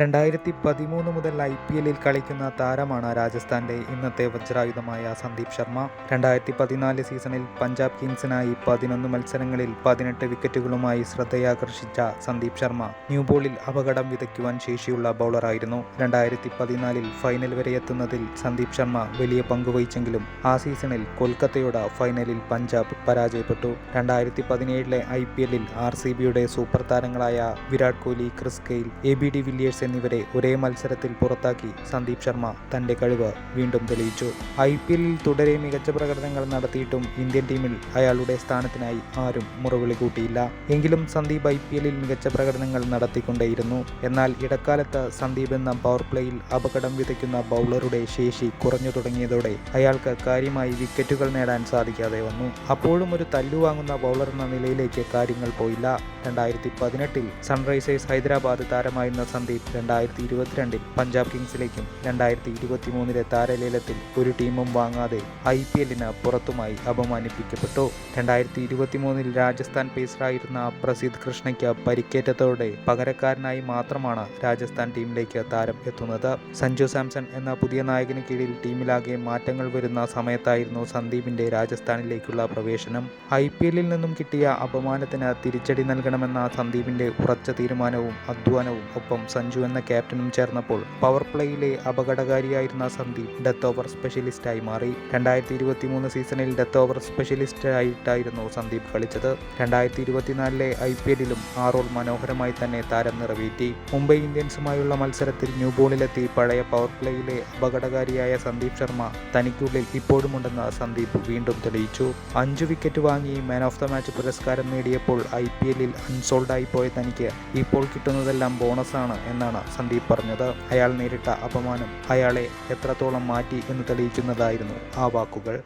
രണ്ടായിരത്തി പതിമൂന്ന് മുതൽ ഐ പി എല്ലിൽ കളിക്കുന്ന താരമാണ് രാജസ്ഥാന്റെ ഇന്നത്തെ വജ്രായുധമായ സന്ദീപ് ശർമ്മ. രണ്ടായിരത്തി പതിനാല് സീസണിൽ പഞ്ചാബ് കിങ്സിനായി പതിനൊന്ന് മത്സരങ്ങളിൽ പതിനെട്ട് വിക്കറ്റുകളുമായി ശ്രദ്ധയാകർഷിച്ച സന്ദീപ് ശർമ്മ ന്യൂ ബോളിൽ അപകടം വിതയ്ക്കുവാൻ ശേഷിയുള്ള ബൗളറായിരുന്നു. രണ്ടായിരത്തി പതിനാലിൽ ഫൈനൽ വരെ എത്തുന്നതിൽ സന്ദീപ് ശർമ്മ വലിയ പങ്കുവഹിച്ചെങ്കിലും ആ സീസണിൽ കൊൽക്കത്തയോട് ഫൈനലിൽ പഞ്ചാബ് പരാജയപ്പെട്ടു. രണ്ടായിരത്തി പതിനേഴിലെ ഐ പി എല്ലിൽ ആർ സി ബിയുടെ സൂപ്പർ താരങ്ങളായ Virat Kohli Chris Gayle A B de Villiers എന്നിവരെ ഒരേ മത്സരത്തിൽ പുറത്താക്കി സന്ദീപ് ശർമ്മ തന്റെ കഴിവ് വീണ്ടും തെളിയിച്ചു. ഐ പി എല്ലിൽ തുടരെ മികച്ച പ്രകടനങ്ങൾ നടത്തിയിട്ടും ഇന്ത്യൻ ടീമിൽ അയാളുടെ സ്ഥാനത്തിനായി ആരും മുറവിളി കൂട്ടിയില്ല. എങ്കിലും സന്ദീപ് ഐ പി എല്ലിൽ മികച്ച പ്രകടനങ്ങൾ നടത്തിക്കൊണ്ടേയിരുന്നു. എന്നാൽ ഇടക്കാലത്ത് സന്ദീപ് എന്ന പവർ പ്ലേയിൽ അപകടം വിതയ്ക്കുന്ന ബൗളറുടെ ശേഷി കുറഞ്ഞു തുടങ്ങിയതോടെ അയാൾക്ക് കാര്യമായി വിക്കറ്റുകൾ നേടാൻ സാധിക്കാതെ വന്നു. അപ്പോഴും ഒരു തല്ലുവാങ്ങുന്ന ബൗളർ എന്ന നിലയിലേക്ക് കാര്യങ്ങൾ പോയില്ല. രണ്ടായിരത്തി പതിനെട്ടിൽ സൺറൈസേഴ്സ് ഹൈദരാബാദ് താരമായിരുന്ന സന്ദീപ് രണ്ടായിരത്തി ഇരുപത്തിരണ്ടിൽ പഞ്ചാബ് കിങ്സിലേക്കും രണ്ടായിരത്തി ഇരുപത്തി മൂന്നിലെ താരലേലത്തിൽ ഒരു ടീമും വാങ്ങാതെ ഐ പി എല്ലിന് പുറത്തുമായി അപമാനിപ്പിക്കപ്പെട്ടു. രണ്ടായിരത്തി ഇരുപത്തി മൂന്നിൽ രാജസ്ഥാൻ പേസറായിരുന്ന പ്രസീദ് കൃഷ്ണയ്ക്ക് പരിക്കേറ്റതോടെ പകരക്കാരനായി മാത്രമാണ് രാജസ്ഥാൻ ടീമിലേക്ക് താരം എത്തുന്നത്. സഞ്ജു സാംസൺ എന്ന പുതിയ നായകന് കീഴിൽ ടീമിലാകെ മാറ്റങ്ങൾ വരുന്ന സമയത്തായിരുന്നു സന്ദീപിന്റെ രാജസ്ഥാനിലേക്കുള്ള പ്രവേശനം. ഐ പി എല്ലിൽ നിന്നും കിട്ടിയ അപമാനത്തിന് തിരിച്ചടി നൽകണമെന്ന സന്ദീപിന്റെ ഉറച്ച തീരുമാനവും അധ്വാനവും ഒപ്പം സഞ്ജു എന്ന ക്യാപ്റ്റനും ചേർന്നപ്പോൾ പവർ പ്ലേയിലെ അപകടകാരിയായിരുന്ന സന്ദീപ് ഡെത്ത് ഓവർ സ്പെഷ്യലിസ്റ്റായി മാറി. രണ്ടായിരത്തി ഇരുപത്തി മൂന്ന് സീസണിൽ ഡെത്ത് ഓവർ സ്പെഷ്യലിസ്റ്റ് ആയിട്ടായിരുന്നു സന്ദീപ് കളിച്ചത്. രണ്ടായിരത്തി ഇരുപത്തിനാലിലെ ഐ പി എല്ലിലും ആ റോൾ മനോഹരമായി തന്നെ താരം നിറവേറ്റി. മുംബൈ ഇന്ത്യൻസുമായുള്ള മത്സരത്തിൽ ന്യൂ ബോളിലെത്തി പഴയ പവർ പ്ലേയിലെ അപകടകാരിയായ സന്ദീപ് ശർമ്മ തനിക്കുള്ളിൽ ഇപ്പോഴുമുണ്ടെന്ന് സന്ദീപ് വീണ്ടും തെളിയിച്ചു. അഞ്ചു വിക്കറ്റ് വാങ്ങി മാൻ ഓഫ് ദ മാച്ച് പുരസ്കാരം നേടിയപ്പോൾ ഐ പി എല്ലിൽ അൺസോൾഡായി പോയ തനിക്ക് ഇപ്പോൾ കിട്ടുന്നതെല്ലാം ബോണസാണ് എന്നാണ് സന്ദീപ് പറഞ്ഞത്. അയാൾ നേരിട്ട അപമാനം അയാളെ എത്രത്തോളം മാറ്റി എന്ന് തെളിയിക്കുന്നതായിരുന്നു ആ വാക്കുകൾ.